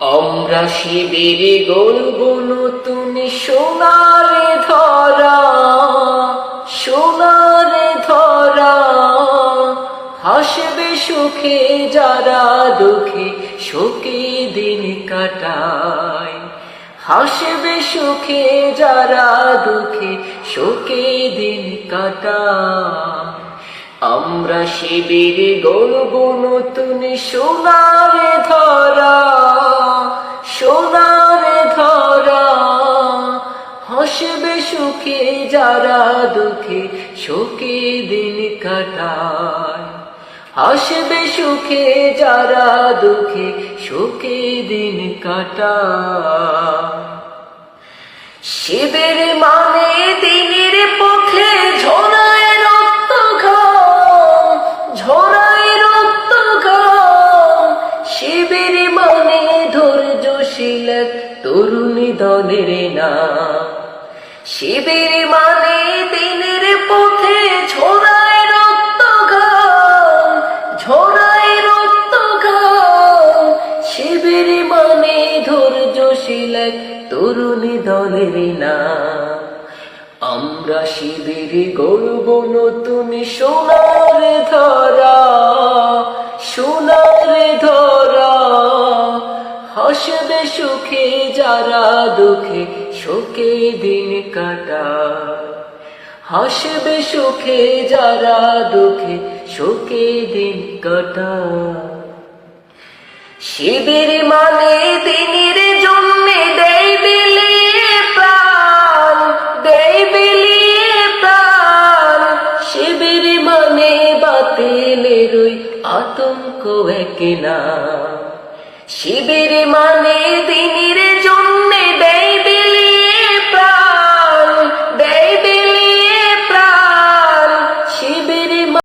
আমরা শিবির গল্প নতুন সোনারে ধরা সোনারে ধরা। হাসবে সুখে যারা দুঃখে, সুখে দিন কাটায়। হাসবে সুখে যারা দুঃখে, সুখে দিন কাটায়। শিবির গল্প নতুন সোনারে ধরা সোনারে ধরা। হাসবে সুখে যারা দুঃখে শোকে দিন কাটায়। হাসবে সুখে যারা দুঃখে শোকে দিন কাটায়। শিবের মানে দিনের তরুণী দলের নাম শিবের মানে দিনের পথে ঝরায় রক্ত ঘাম ঝরায় রক্ত ঘাম শিবের মানে ধৈর্যশীল তরুণী দলের না। আমরা শিবির গর্ব নতুন সোনার ধরা। সুখে যারা দুঃখে, শোকে দিন কাটা হাসবে সুখে, যারা দুঃখে, শোকে দিন কাটা শিবির মানে দিনের জন্য দেয় বিলিয়ে প্রাণ দেয় বিলিয়ে প্রাণ। শিবির মানে বাতিলের আতঙ্ক এক না শিবির মানে দিনের জন্য